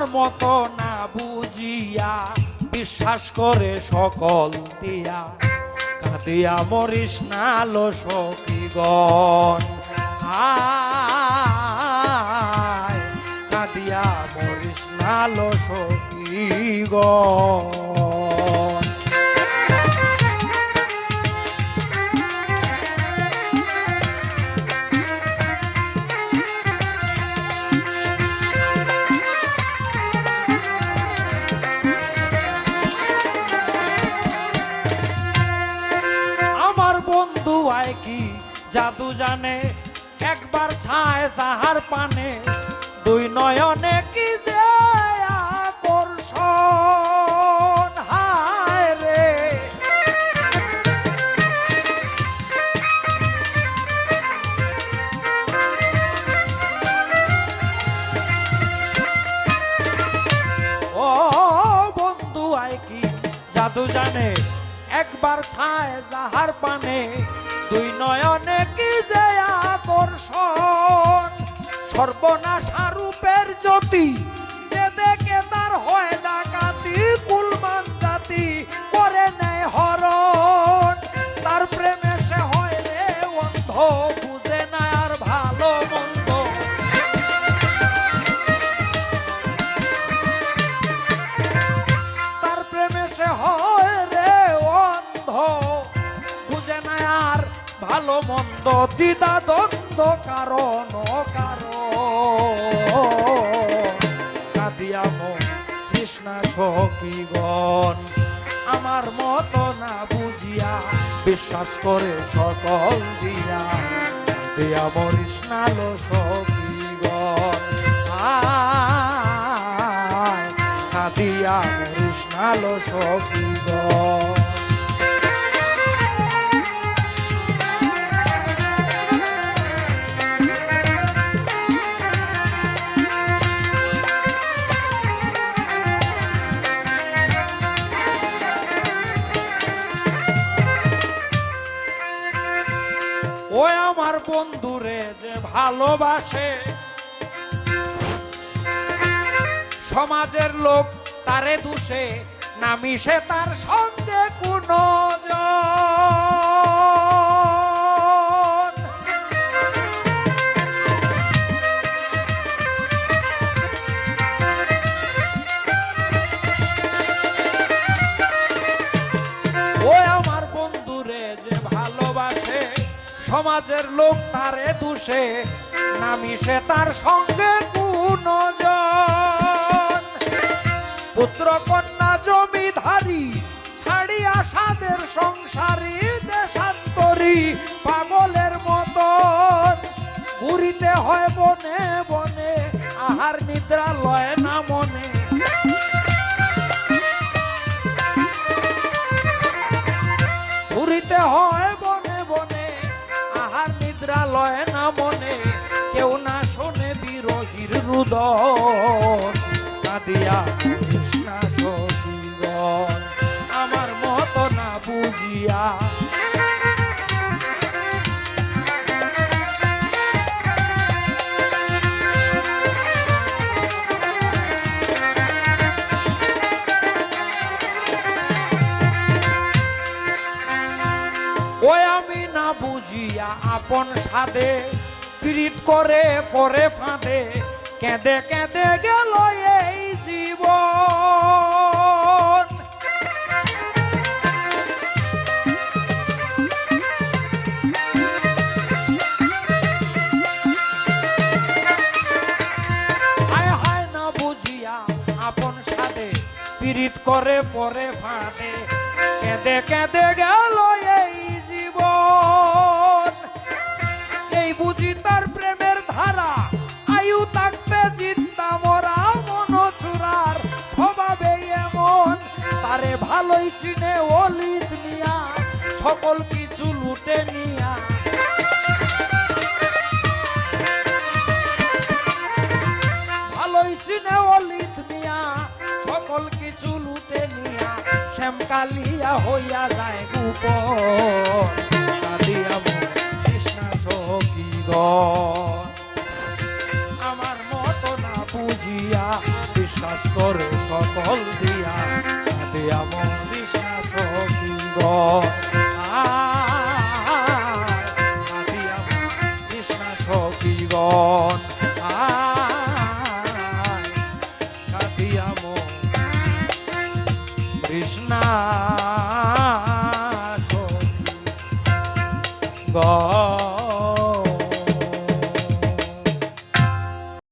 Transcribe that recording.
আমার মতো না বুঝিয়া বিশ্বাস করে সকল দিয়া। কাঁদিয়া মরিস না লো সখীগণ। কাঁদিয়া মরিস না লো সখীগণ। জানে একবার ছায় যাহার পানে। দুই নয়নে কি যে আকর্ষণ, হায় রে। ও কি জানে, একবার ছায় যাহার পানে। দুই নয়নে কি যে আকর্ষণ? সর্বনাশা রূপের জ্যোতি যে দেখে তার হয় মন্দ দ্বিধা দ্বন্দ্ব কারণ কারণ। কাঁদিয়া মন, কৃষ্ণা সখীগণ, আমার মতো না বুঝিয়া বিশ্বাস করে সকল দিয়া। দিয়া মরিস না লো সখীগণ কাঁদিয়া মরিস সখীগণ। ওই আমার বন্ধুরে যে ভালোবাসে। সমাজের লোক তারে দুষে, না মিশে তার সঙ্গে কোনো ওই সমাজের লোক তারে দোষে, না মিশে তার সঙ্গে কোনো জন পুত্র কন্যা জমিধারী ছাড়িয়া সাদের সংসারী, দেশান্তরী পাগলের মতন। ঘুরিতে হয় বনে বনে, আহার নিদ্রা লয় লয় না মনে কেউ না শোনে বিরোহীর রুদন কাঁদিয়া কৃষ্ণা আমার মত না বুঝিয়া বুঝিয়া আপন সাদে পীড়িত করে পরে ফাঁদে, কেঁদে কেঁদে গেল এই সাদে পীড়িত করে পরে ফাঁদে, কেঁদে কেঁদে গেল এই বুঝি তার প্রেমের ধারা। আয়ু থাকবে চিন্তা মরা মন চূড়ার স্বভাবে এমন। তারে ভালোই চিনে অলিত নিয়া সকল কিছু লুটে নিয়া। ভালোই চিনে অলিত নিয়া সকল কিছু লুটে নিয়া। শ্যামকালিয়া হইয়া যায় গুপ কাঁদিয়া মোর কৃষ্ণা সখীগণ আমার মতো না বুঝিয়া কৃষ্ণ শাস্তরে সকল দিয়া দিয়া মন কৃষ্ণা সখীগ দিয়া কৃষ্ণ সখীগণ কৃষ্ণা